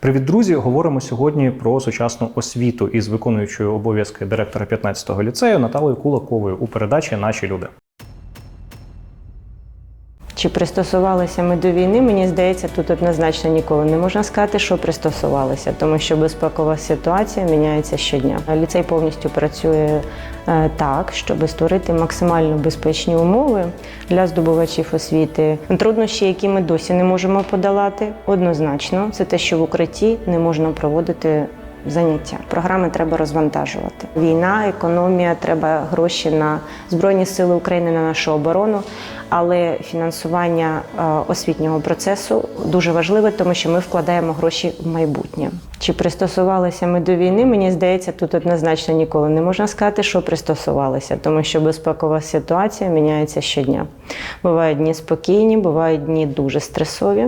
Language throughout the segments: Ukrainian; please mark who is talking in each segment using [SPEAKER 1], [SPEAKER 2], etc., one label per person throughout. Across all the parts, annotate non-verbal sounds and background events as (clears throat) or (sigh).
[SPEAKER 1] Привіт, друзі! Говоримо сьогодні про сучасну освіту із виконуючою обов'язки директора 15-го ліцею Наталою Кулаковою у передачі Наші люди.
[SPEAKER 2] Чи пристосувалися ми до війни? Мені здається, тут однозначно ніколи не можна сказати, що пристосувалися, тому що безпекова ситуація міняється щодня. Ліцей повністю працює е, так, щоб створити максимально безпечні умови для здобувачів освіти. Труднощі, які ми досі не можемо подолати, однозначно, це те, що в укритті не можна проводити. Заняття програми треба розвантажувати. Війна, економія, треба гроші на збройні сили України на нашу оборону. Але фінансування е, освітнього процесу дуже важливе, тому що ми вкладаємо гроші в майбутнє. Чи пристосувалися ми до війни? Мені здається, тут однозначно ніколи не можна сказати, що пристосувалися, тому що безпекова ситуація міняється щодня. Бувають дні спокійні, бувають дні дуже стресові,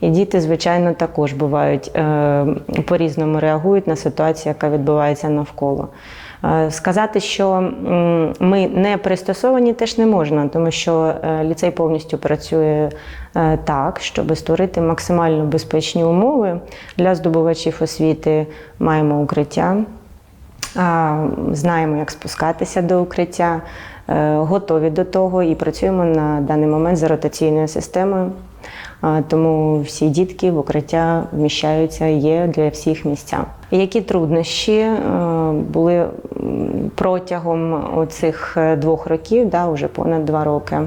[SPEAKER 2] і діти, звичайно, також бувають е, по-різному реагують на ситуацію, яка відбувається навколо. Е, Сказати, що ми не пристосовані, теж не можна, тому що е, ліцей повністю працює е, так, щоб створити максимально безпечні умови для здобувачів освіти. Маємо укриття, знаємо, як спускатися до укриття, готові до того і працюємо на даний момент за ротаційною системою. Тому всі дітки в укриття вміщаються, є для всіх місця. Які труднощі е, були протягом оцих е, двох років, да, вже понад два роки?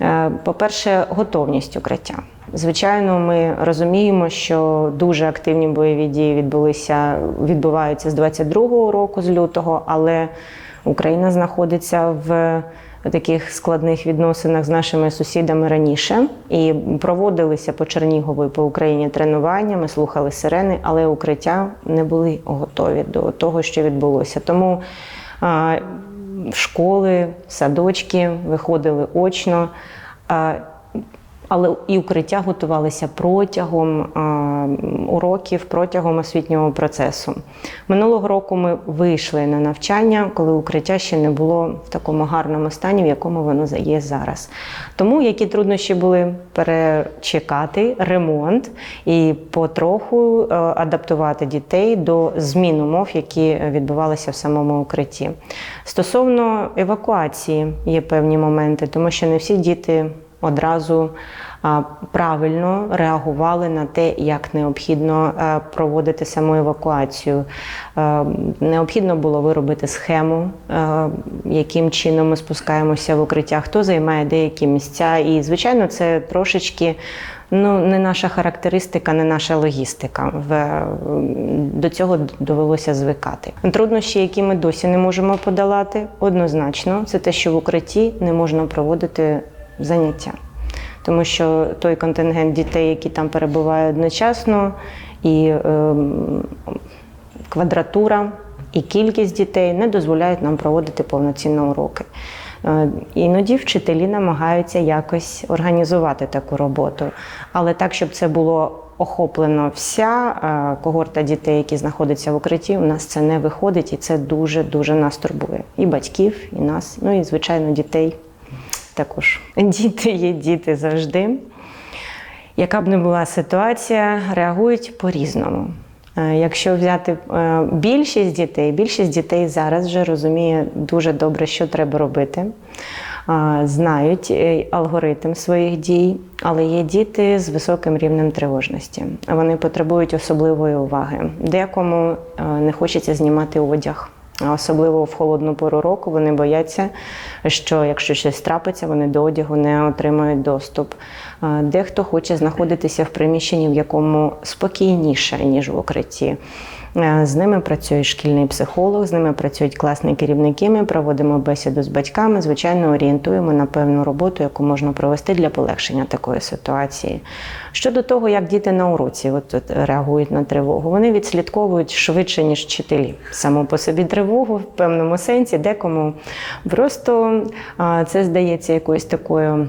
[SPEAKER 2] Е, По-перше, готовність укриття. Звичайно, ми розуміємо, що дуже активні бойові дії відбулися, відбуваються з 22-го року, з лютого, але Україна знаходиться в таких складних відносинах з нашими сусідами раніше. І проводилися по Чернігову і по Україні тренування. Ми слухали сирени, але укриття не були готові до того, що відбулося. Тому школи, садочки виходили очно. Але і укриття готувалися протягом уроків, протягом освітнього процесу. Минулого року ми вийшли на навчання, коли укриття ще не було в такому гарному стані, в якому воно є зараз. Тому які труднощі були перечекати ремонт і потроху е, адаптувати дітей до змін умов, які відбувалися в самому укритті. Стосовно евакуації є певні моменти, тому що не всі діти одразу правильно реагували на те, як необхідно е, проводити саму евакуацію. Е, Необхідно було виробити схему, е, яким чином ми спускаємося в укриття, хто займає деякі місця. І, звичайно, це трошечки. Ну, не наша характеристика, не наша логістика. В, до цього довелося звикати. Труднощі, які ми досі не можемо подолати, однозначно, це те, що в укритті не можна проводити заняття. Тому що той контингент дітей, які там перебувають одночасно, і е, квадратура, і кількість дітей не дозволяють нам проводити повноцінно уроки. Е, Іноді вчителі намагаються якось організувати таку роботу, але так, щоб це було охоплено вся е, когорта дітей, які знаходяться в укритті, у нас це не виходить, і це дуже дуже нас турбує. І батьків, і нас, ну і звичайно, дітей також. Діти є діти завжди. Яка б не була ситуація, реагують по-різному. Е, Якщо взяти е, більшість дітей, більшість дітей зараз вже розуміє дуже добре, що треба робити, Е, знають алгоритм своїх дій, але є діти з високим рівнем тривожності. Вони потребують особливої уваги. Декому не хочеться знімати одяг. Особливо в холодну пору року вони бояться, що якщо щось трапиться, вони до одягу не отримають доступ. Дехто хоче знаходитися в приміщенні, в якому спокійніше, ніж в укритті. Е, З ними працює шкільний психолог, з ними працюють класні керівники. Ми проводимо бесіду з батьками. Звичайно, орієнтуємо на певну роботу, яку можна провести для полегшення такої ситуації. Щодо того, як діти на уроці от, тут реагують на тривогу, вони відслідковують швидше, ніж вчителі. Саму по собі тривогу в певному сенсі, декому просто це здається якоюсь такою.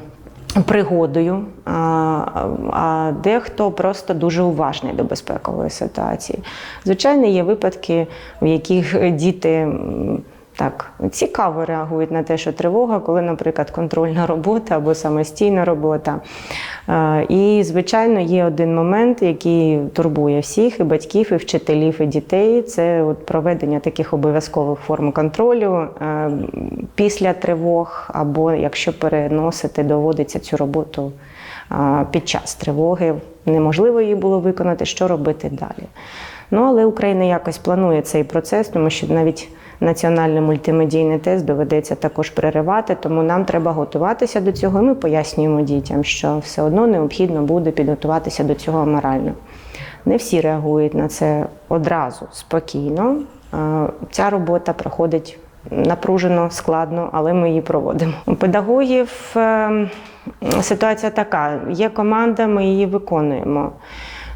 [SPEAKER 2] Пригодою, а, дехто просто дуже уважний до безпекової ситуації. Звичайно, є випадки, в яких діти так цікаво реагують на те, що тривога, коли, наприклад, контрольна робота або самостійна робота. Е, І, звичайно, є один момент, який турбує всіх, і батьків, і вчителів, і дітей. Це от проведення таких обов'язкових форм контролю е, після тривог, або якщо переносити, доводиться цю роботу е, під час тривоги. Неможливо її було виконати, що робити далі. Ну, але Україна якось планує цей процес, тому що навіть національний мультимедійний тест доведеться також переривати, тому нам треба готуватися до цього. І ми пояснюємо дітям, що все одно необхідно буде підготуватися до цього морально. Не всі реагують на це одразу спокійно. Ця робота проходить напружено, складно, але ми її проводимо. У педагогів е, ситуація така: є команда, ми її виконуємо.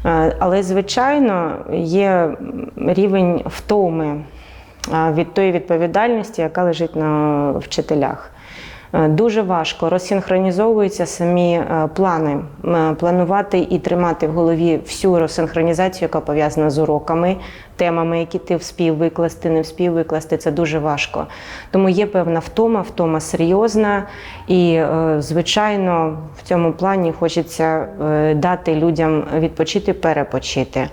[SPEAKER 2] Е, Але, звичайно, є рівень втоми від тої відповідальності, яка лежить на вчителях. Е, Дуже важко розсинхронізовуються самі е, плани. Планувати і тримати в голові всю розсинхронізацію, яка пов'язана з уроками, темами, які ти вспів викласти, не вспів викласти, це дуже важко. Тому є певна втома, втома серйозна, і, е, звичайно, в цьому плані хочеться е, дати людям відпочити, перепочити.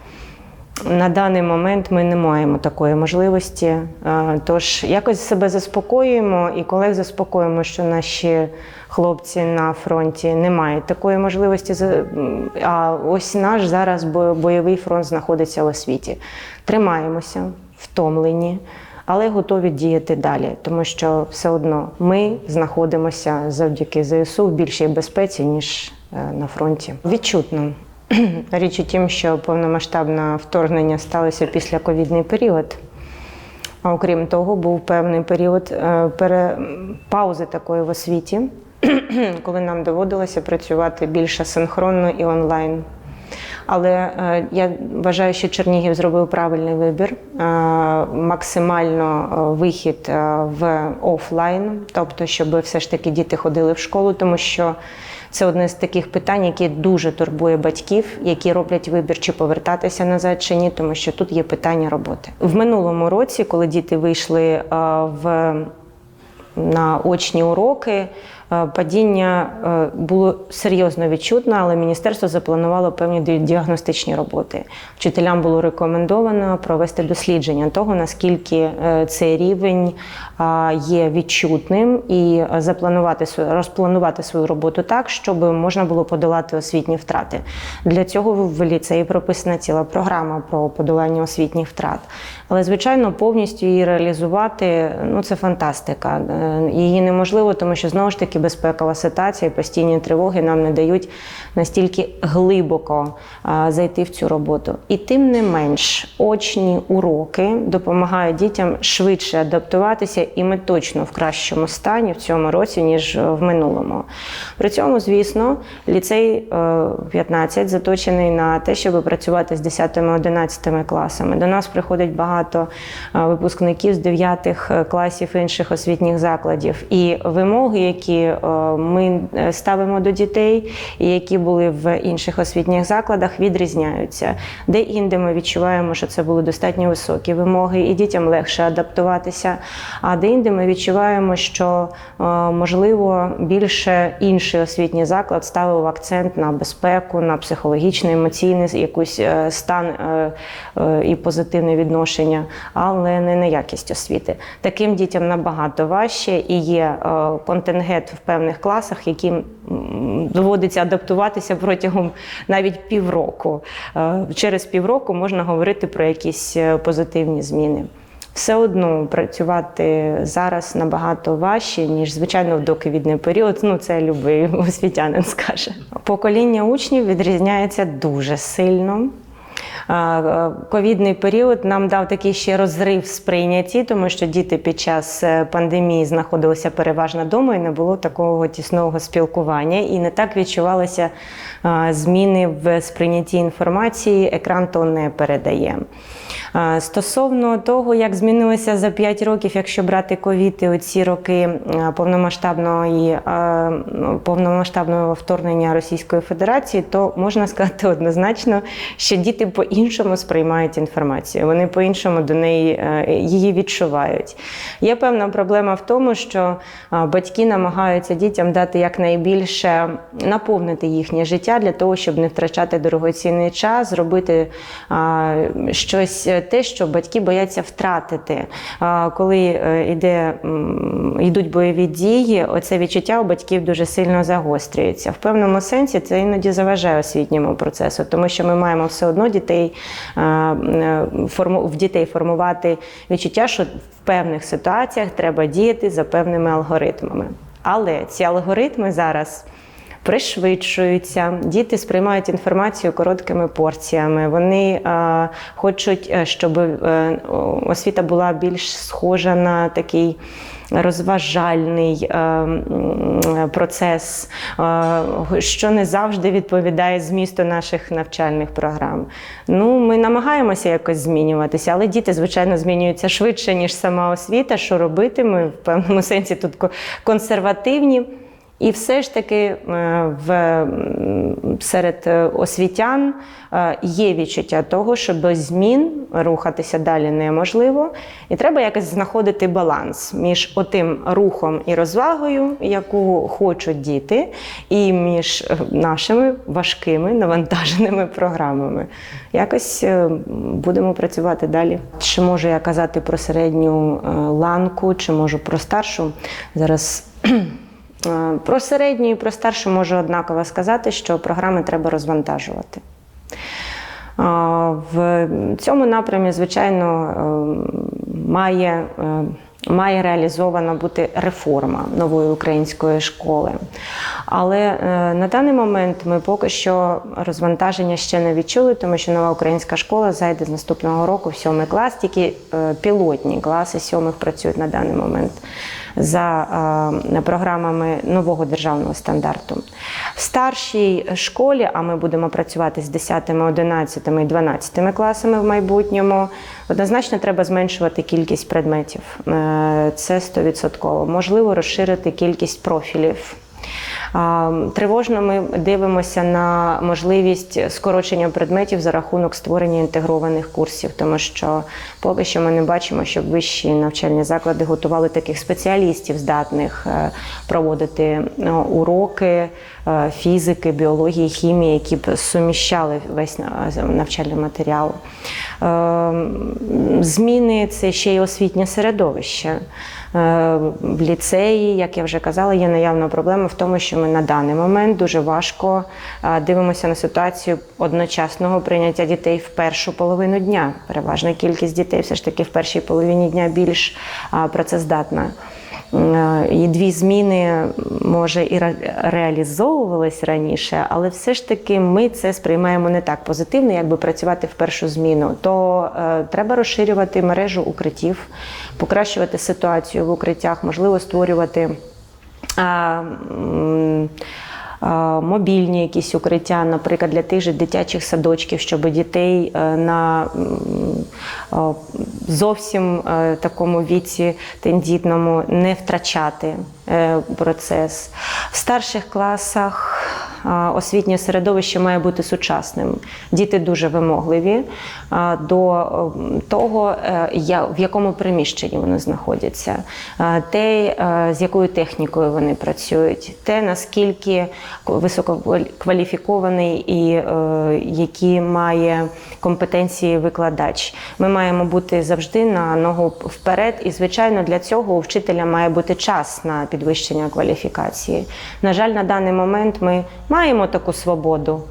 [SPEAKER 2] На даний момент ми не маємо такої можливості. Е, Тож якось себе заспокоюємо і колег заспокоюємо, що наші хлопці на фронті не мають такої можливості. А ось наш зараз бо- бойовий фронт знаходиться в освіті. Тримаємося, втомлені. Але готові діяти далі, тому що все одно ми знаходимося завдяки ЗСУ в більшій безпеці, ніж е, на фронті. Відчутно. (clears throat) Річ у тім, що повномасштабне вторгнення сталося після ковідний період. А окрім того, був певний період е, паузи такої в освіті, (clears throat) коли нам доводилося працювати більше синхронно і онлайн. Але е, я вважаю, що Чернігів зробив правильний вибір, е, максимально вихід в офлайн, тобто, щоб все ж таки діти ходили в школу, тому що це одне з таких питань, які дуже турбує батьків, які роблять вибір, чи повертатися назад чи ні, тому що тут є питання роботи. В минулому році, коли діти вийшли в на очні уроки. Е, Падіння е, було серйозно відчутно, але міністерство запланувало певні діагностичні роботи. Вчителям було рекомендовано провести дослідження того, наскільки е, цей рівень є відчутним, і запланувати розпланувати свою роботу так, щоб можна було подолати освітні втрати. Для цього в ліцеї прописана ціла програма про подолання освітніх втрат. Але, звичайно, повністю її реалізувати ну це фантастика. Її неможливо, тому що знову ж таки безпекова ситуація, і постійні тривоги нам не дають настільки глибоко зайти в цю роботу. І тим не менш, очні уроки допомагають дітям швидше адаптуватися, і ми точно в кращому стані в цьому році, ніж в минулому. При цьому, звісно, ліцей е, 15 заточений на те, щоб працювати з 10-11 класами. До нас приходить багато е, випускників з 9 класів інших освітніх закладів. І вимоги, які е, ми е, ставимо до дітей, і які були в інших освітніх закладах, відрізняються. Де інде ми відчуваємо, що це були достатньо високі вимоги, і дітям легше адаптуватися. А де інде ми відчуваємо, що е, можливо більше інший освітній заклад ставив акцент на безпеку, на психологічний, емоційний якийсь е, стан е, е, і позитивне відношення, але не на якість освіти. Таким дітям набагато важче і є е, контингент в певних класах, яким доводиться адаптуватися протягом навіть півроку. Е, Через півроку можна говорити про якісь е, позитивні зміни. Все одно працювати зараз набагато важче, ніж звичайно в доковідний період. Ну це любий (laughs) освітянин скаже. Покоління учнів відрізняється дуже сильно. Ковідний період нам дав такий ще розрив сприйняті, тому що діти під час е, пандемії знаходилися переважно вдома і не було такого тісного спілкування, і не так відчувалися зміни в сприйнятті інформації. Екран то не передає. Стосовно того, як змінилося за 5 років, якщо брати ковід і оці роки повномасштабної ну, повномасштабного вторгнення Російської Федерації, то можна сказати (laughs) однозначно, що діти по-іншому сприймають інформацію. Вони по-іншому до неї е, її відчувають. Є певна проблема в тому, що батьки намагаються дітям дати якнайбільше наповнити їхнє життя для того, щоб не втрачати дорогоцінний час, зробити щось е, те, що батьки бояться втратити. Коли е, йде, йдуть бойові дії, оце відчуття у батьків дуже сильно загострюється. В певному сенсі це іноді заважає освітньому процесу, тому що ми маємо все одно дітей е, в дітей формувати відчуття, що в певних ситуаціях треба діяти за певними алгоритмами. Але ці алгоритми зараз пришвидшуються, діти сприймають інформацію короткими порціями. Вони е, хочуть, е, щоб е, освіта була більш схожа на такий. Розважальний е, процес, е, що не завжди відповідає змісту наших навчальних програм. Ну, ми намагаємося якось змінюватися, але діти, звичайно, змінюються швидше, ніж сама освіта. Що робити? Ми в певному (laughs) сенсі тут консервативні. І все ж таки е, в, серед е, освітян е, є відчуття того, що без змін рухатися далі неможливо, і треба якось знаходити баланс між отим рухом і розвагою, яку хочуть діти, і між нашими важкими навантаженими програмами. Якось будемо працювати далі. Чи можу я казати про середню ланку, чи можу про старшу? Зараз Про середню і про старшу можу однаково сказати, що програми треба розвантажувати. Е, В цьому напрямі, звичайно, е, має, е, має реалізована бути реформа нової української школи. Але е, на даний момент ми поки що розвантаження ще не відчули, тому що нова українська школа зайде з наступного року в сьомий клас, тільки е, пілотні класи сьомих працюють на даний момент за програмами нового державного стандарту. В старшій школі, а ми будемо працювати з 10, 11 і 12 класами в майбутньому, однозначно треба зменшувати кількість предметів. Е, Це 100%. Можливо, розширити кількість профілів. Тривожно ми дивимося на можливість скорочення предметів за рахунок створення інтегрованих курсів, тому що поки що ми не бачимо, щоб вищі навчальні заклади готували таких спеціалістів, здатних е, проводити е, уроки фізики, біології, хімії, які б суміщали весь навчальний матеріал. Е, Зміни це ще й освітнє середовище. Е, В ліцеї, як я вже казала, є наявна проблема в тому, що ми на даний момент дуже важко е, дивимося на ситуацію одночасного прийняття дітей в першу половину дня. Переважна кількість дітей все ж таки в першій половині дня більш е, працездатна. Е, І дві зміни може і ре- реалізовувались раніше, але все ж таки ми це сприймаємо не так позитивно, якби працювати в першу зміну. То е, треба розширювати мережу укриттів, покращувати ситуацію в укриттях, можливо, створювати. Е, Мобільні якісь укриття, наприклад, для тих же дитячих садочків, щоб дітей е, на зовсім е, такому віці тендітному не втрачати е, процес. В старших класах освітнє середовище має бути сучасним. Діти дуже вимогливі до того, е, в якому приміщенні вони знаходяться, те, е, з якою технікою вони працюють, те, наскільки висококваліфікований і е, які має компетенції викладач. Ми маємо бути завжди на ногу вперед, і звичайно для цього у вчителя має бути час на підвищення кваліфікації. На жаль, на даний момент ми маємо таку свободу.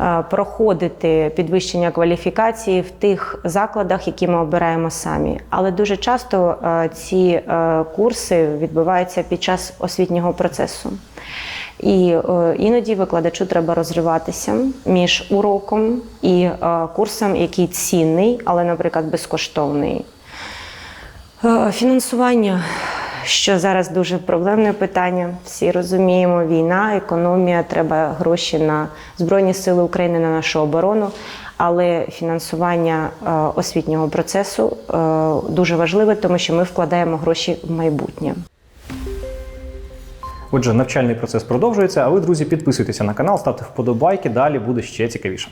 [SPEAKER 2] е, Проходити підвищення кваліфікації в тих закладах, які ми обираємо самі. Але дуже часто е, ці е, курси відбуваються під час освітнього процесу. І іноді викладачу треба розриватися між уроком і курсом, який цінний, але, наприклад, безкоштовний. Фінансування, що зараз дуже проблемне питання. Всі розуміємо, війна, економія, треба гроші на Збройні Сили України, на нашу оборону. але фінансування е, освітнього процесу е, дуже важливе, тому що ми вкладаємо гроші в майбутнє.
[SPEAKER 1] Отже, навчальний процес продовжується. А ви, друзі, підписуйтеся на канал, ставте вподобайки. Далі буде ще цікавіше.